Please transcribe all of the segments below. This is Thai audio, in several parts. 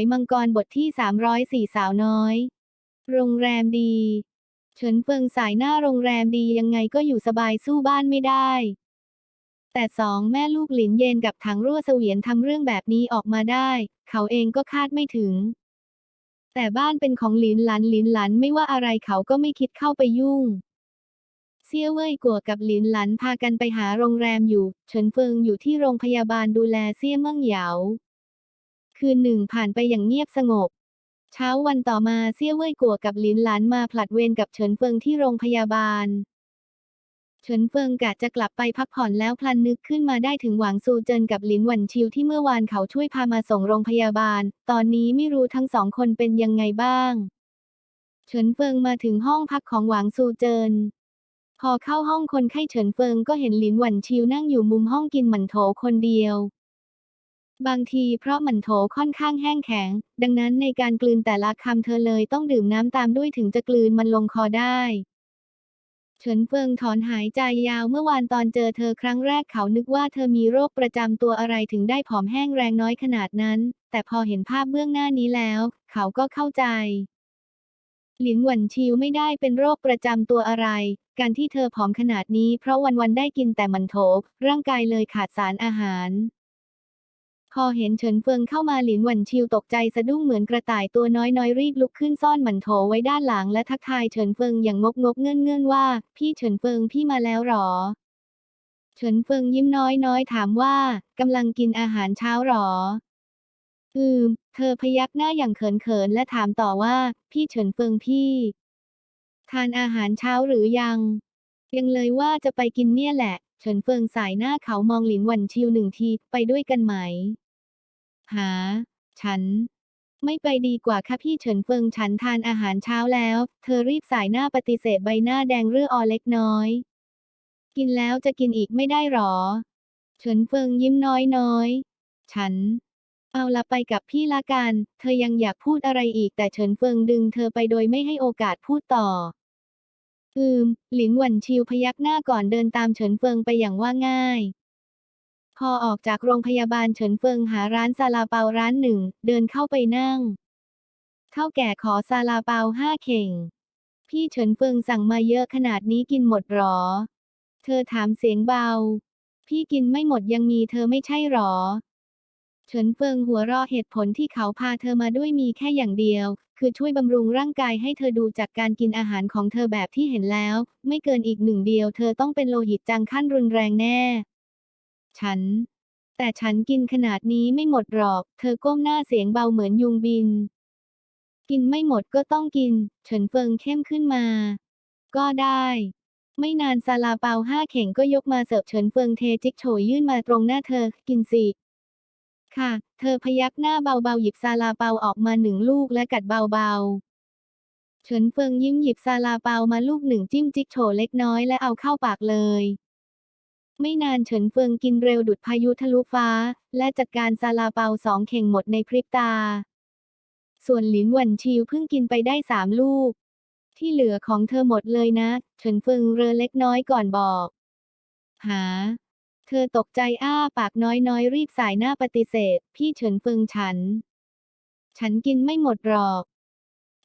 ยมังกรบทที่ 304 สาวน้อย โรงแรมดี เฉินเฟิงสายหน้าโรงแรมดียังไงก็อยู่สบายสู้บ้านไม่ได้ แต่สองแม่ลูกหลินเย็นกับถังรั่วเสวียนทำเรื่องแบบนี้ออกมาได้ เขาเองก็คาดไม่ถึง แต่บ้านเป็นของหลินหลันหลินหลันไม่ว่าอะไรเขาก็ไม่คิดเข้าไปยุ่งเซี่ยเว่ยกัวกับหลินหลันพากันไปหาโรงแรมอยู่ เฉินเฟิงอยู่ที่โรงพยาบาลดูแลเซี่ยเมิ่งเหยา คืนหนึ่งผ่านไปอย่างเงียบสงบ เช้าวันต่อมาเซี่ยเว่ยกัวกับหลินหลานมาผลัดเวรกับเฉินเฟิงที่โรงพยาบาล เฉินเฟิงกะจะกลับไปพักผ่อนแล้วพลันนึกขึ้นมาได้ถึงหวังซูเจินกับหลินหวันชิวที่เมื่อวานเขาช่วยพามาส่งโรงพยาบาล ตอนนี้ไม่รู้ทั้งสองคนเป็นยังไงบ้าง เฉินเฟิงมาถึงห้องพักของหวังซูเจินพอเข้าห้องคนไข้เฉินเฟิงก็เห็นหลินหวันชิวนั่งอยู่มุมห้องกินหมันโถคนเดียว บางทีเพราะมันโถค่อนข้างแห้งแข็ง ดังนั้นในการกลืนแต่ละคำเธอเลยต้องดื่มน้ำตามด้วยถึงจะกลืนมันลงคอได้เฉินเฟิงถอนหายใจยาวเมื่อวานตอนเจอเธอครั้งแรกเขานึกว่าเธอมีโรคประจำตัวอะไรถึงได้ผอมแห้งแรงน้อยขนาดนั้น แต่พอเห็นภาพเบื้องหน้านี้แล้ว เขาก็เข้าใจ หลินหวันชิวไม่ได้เป็นโรคประจำตัวอะไร การที่เธอผอมขนาดนี้เพราะวันๆได้กินแต่มันโถร่างกายเลยขาดสารอาหาร พอเห็นเฉินเฟิงเข้ามาหลินหวันชิวตกใจสะดุ้งเหมือนกระต่ายตัวน้อยน้อยรีบลุกขึ้นซ่อนหมันโถไว้ด้านหลังและทักทายเฉินเฟิงอย่างงกงกเงื่อนเงื่อนว่า พี่เฉินเฟิงพี่มาแล้วหรอ เฉินเฟิงยิ้มน้อยน้อยถามว่ากำลังกินอาหารเช้าหรอ อืม เธอพยักหน้าอย่างเขินๆและถามต่อว่า พี่เฉินเฟิงพี่ ทานอาหารเช้าหรือยัง ยังเลยว่าจะไปกินเนี่ยแหละ เฉินเฟิงสายหน้าเขามองหลินหวันชิวหนึ่งทีไปด้วยกันไหม หา ฉัน ไม่ไปดีกว่าค่ะพี่เฉินเฟิงฉันทานอาหารเช้าแล้ว เธอรีบสายหน้าปฏิเสธใบหน้าแดงเรื่ออเล็กน้อย กินแล้วจะกินอีกไม่ได้หรอ เฉินเฟิงยิ้มน้อยน้อยฉัน เอาละไปกับพี่ละกัน เธอยังอยากพูดอะไรอีกแต่เฉินเฟิงดึงเธอไปโดยไม่ให้โอกาสพูดต่อ อืม หลินหวันชิวพยักหน้าก่อนเดินตามเฉินเฟิงไปอย่างว่าง่าย พอออกจากโรงพยาบาลเฉินเฟิงหาร้านซาลาเปาร้านหนึ่ง เดินเข้าไปนั่งเท่าแก่ขอซาลาเปาห้าเข่ง พี่เฉินเฟิงสั่งมาเยอะขนาดนี้กินหมดหรอ เธอถามเสียงเบา พี่กินไม่หมดยังมีเธอไม่ใช่หรอ เฉินเฟิงหัวราะเหตุผลที่เขาพาเธอมาด้วยมีแค่อย่างเดียว คือช่วยบำรุงร่างกายให้เธอดูจากการกินอาหารของเธอแบบที่เห็นแล้ว ไม่เกินอีกหนึ่งเดียว เธอต้องเป็นโลหิตจางขั้นรุนแรงแน่ ฉัน แต่ฉันกินขนาดนี้ไม่หมดหรอก เธอก้มหน้าเสียงเบาเหมือนยุงบิน กินไม่หมดก็ต้องกิน เฉินเฟิงเข้มขึ้นมา ก็ได้ไม่นานซาลาเปาห้าเข่งก็ยกมาเสิร์ฟเฉินเฟิงเทจิกโฉยยื่นมาตรงหน้าเธอ กินสิ ค่ะ เธอพยักหน้าเบาๆ หยิบซาลาเปาออกมาหนึ่งลูกและกัดเบาๆ เฉินเฟิงยิ้มหยิบซาลาเปามาลูกหนึ่งจิ้มจิกโฉเล็กน้อยและเอาเข้าปากเลย ไม่นานเฉินเฟิงกินเร็วดุดพายุทะลุฟ้า และจัดการซาลาเปาสองเข่งหมดในพริบตา ส่วนหลินหวันชิวเพิ่งกินไปได้สามลูก ที่เหลือของเธอหมดเลยนะ เฉินเฟิงเรอเล็กน้อยก่อนบอก หา เธอตกใจอ้าปากน้อยๆ รีบสายหน้าปฏิเสธ พี่เฉินเฟิงฉัน ฉันกินไม่หมดหรอก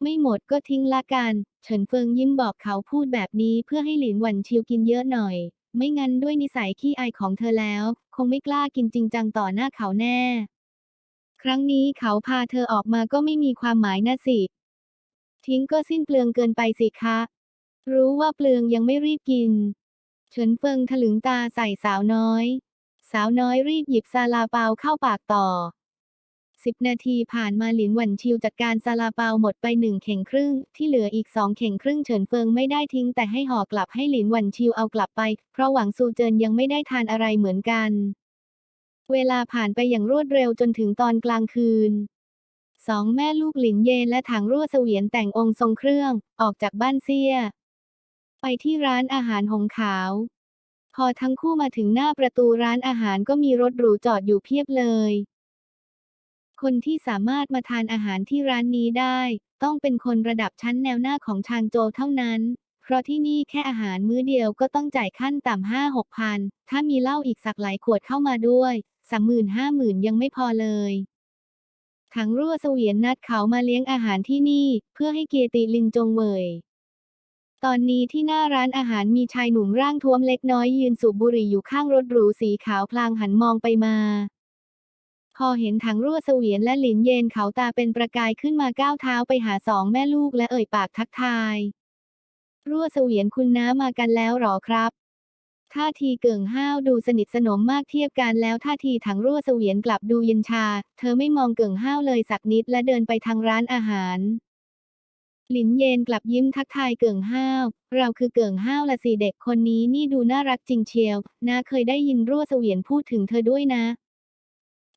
ไม่หมดก็ทิ้งละกัน เฉินเฟิงยิ้มบอกเขาพูดแบบนี้เพื่อให้หลินหวันชิวกินเยอะหน่อย ไม่งั้นด้วยนิสัยขี้อายของเธอแล้ว คงไม่กล้ากินจริงจังต่อหน้าเขาแน่ ครั้งนี้เขาพาเธอออกมาก็ไม่มีความหมายนะสิ ทิ้งก็สิ้นเปลืองเกินไปสิคะ รู้ว่าเปลืองยังไม่รีบกิน เฉินเฟิงถลึงตาใส่สาวน้อย สาวน้อยรีบหยิบซาลาเปาเข้าปากต่อสิบนาทีผ่านมาหลินหวันชิวจัดการซาลาเปาหมดไปหนึ่งเข่งครึ่ง ที่เหลืออีกสองเข่งครึ่งเฉินเฟิงไม่ได้ทิ้งแต่ให้ห่อกลับให้หลินหวันชิวเอากลับไป เพราะหวังซูเจินยังไม่ได้ทานอะไรเหมือนกัน เวลาผ่านไปอย่างรวดเร็วจนถึงตอนกลางคืนสองแม่ลูกหลินเยนและถังรั่วเสวียนแต่งองค์ทรงเครื่อง ออกจากบ้านเซีย ไปที่ร้านอาหารหงขาว พอทั้งคู่มาถึงหน้าประตูร้านอาหารก็มีรถหรูจอดอยู่เพียบเลย คนที่สามารถมาทานอาหารที่ร้านนี้ได้ ต้องเป็นคนระดับชั้นแนวหน้าของชางโจวเท่านั้น เพราะที่นี่แค่อาหารมื้อเดียวก็ต้องจ่ายขั้นต่ำห้าหกพัน ถ้ามีเหล้าอีกสักหลายขวดเข้ามาด้วยสามหมื่นห้าหมื่นยังไม่พอเลยถังรั่วเสวียนนัดเขามาเลี้ยงอาหารที่นี่ เพื่อให้เกียรติลินจงเวย ตอนนี้ที่หน้าร้านอาหารมีชายหนุ่มร่างท้วมเล็กน้อยยืนสูบบุหรี่อยู่ข้างรถหรูสีขาวพลางหันมองไปมา พอเห็นถังรั่วเสวียนและหลินเยนเขาตาเป็นประกายขึ้นมาก้าวเท้าไปหาสองแม่ลูกและเอ่ยปากทักทาย รั่วเสวียนคุณน้ามากันแล้วหรอครับท่าทีเกิ่งห้าวดูสนิทสนมมากเทียบกันแล้วท่าทีถังรั่วเสวียนกลับดูเย็นชา เธอไม่มองเกิ่งห้าวเลยสักนิดและเดินไปทางร้านอาหาร หลินเยนกลับยิ้มทักทายเกิ่งห้าว เราคือเกิ่งห้าวละสิเด็กคนนี้นี่ดูน่ารักจริงเชียวนาเคยได้ยินรั่วเสวียนพูดถึงเธอด้วยนะ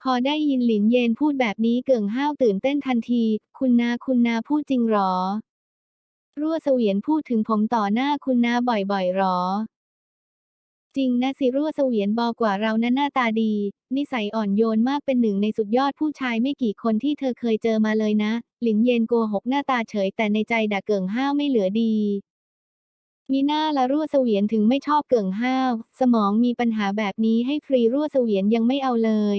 พอได้ยินหลินเยนพูดแบบนี้เกิ่งห้าวตื่นเต้นทันที คุณนาคุณนาพูดจริงหรอ รั่วเสวียนพูดถึงผมต่อหน้าคุณนาบ่อยๆหรอ จริงนะสิรั่วเสวียนบอกว่าเรานะหน้าตาดี นิสัยอ่อนโยนมากเป็นหนึ่งในสุดยอดผู้ชายไม่กี่คนที่เธอเคยเจอมาเลยนะ หลินเย็นโกหกหน้าตาเฉยแต่ในใจด่าเกิ่งห้าวไม่เหลือดีมีหน้าละรั่วเสวียนถึงไม่ชอบเกิ่งห้าว สมองมีปัญหาแบบนี้ให้ฟรีรั่วเสวียนยังไม่เอาเลย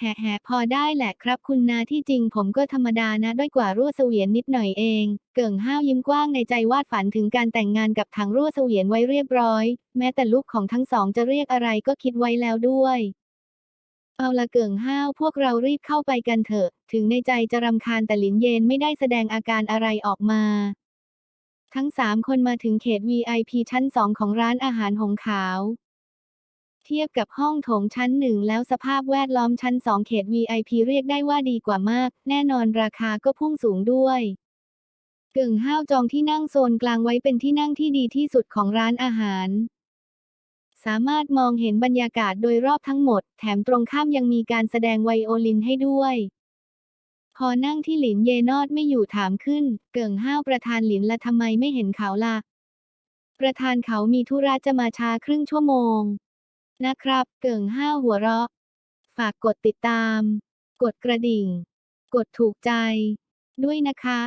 แหะพอได้แหละครับคุณนาที่จริงผมก็ธรรมดานะด้อยกว่ารั่วเสวียนนิดหน่อยเอง เกิ่งห้าวยิ้มกว้างในใจวาดฝันถึงการแต่งงานกับถังรั่วเสวียนไว้เรียบร้อย แม้แต่ลูกของทั้งสองจะเรียกอะไรก็คิดไว้แล้วด้วยเอาละเกิ่งห้าวพวกเรารีบเข้าไปกันเถอะ ถึงในใจจะรำคาญแต่หลินเยนไม่ได้แสดงอาการอะไรออกมา ทั้งสามคนมาถึงเขต VIP ชั้นสองของร้านอาหารหงขาว เทียบกับห้องโถงชั้นหนึ่งแล้วสภาพแวดล้อมชั้นสองเขต VIP เรียกได้ว่าดีกว่ามาก แน่นอนราคาก็พุ่งสูงด้วยกึ่งห้าวจองที่นั่งโซนกลางไว้เป็นที่นั่งที่ดีที่สุดของร้านอาหาร สามารถมองเห็นบรรยากาศโดยรอบทั้งหมด แถมตรงข้ามยังมีการแสดงไวโอลินให้ด้วย พอนั่งที่หลินเยนอดไม่อยู่ถามขึ้น เกิ่งห้าวประธานหลินละทำไมไม่เห็นเขาล่ะ ประธานเขามีธุระจะมาช้าครึ่งชั่วโมง นะครับ เกิ่งห้าหัวเราะ ฝากกดติดตาม กดกระดิ่ง กดถูกใจ ด้วยนะคะ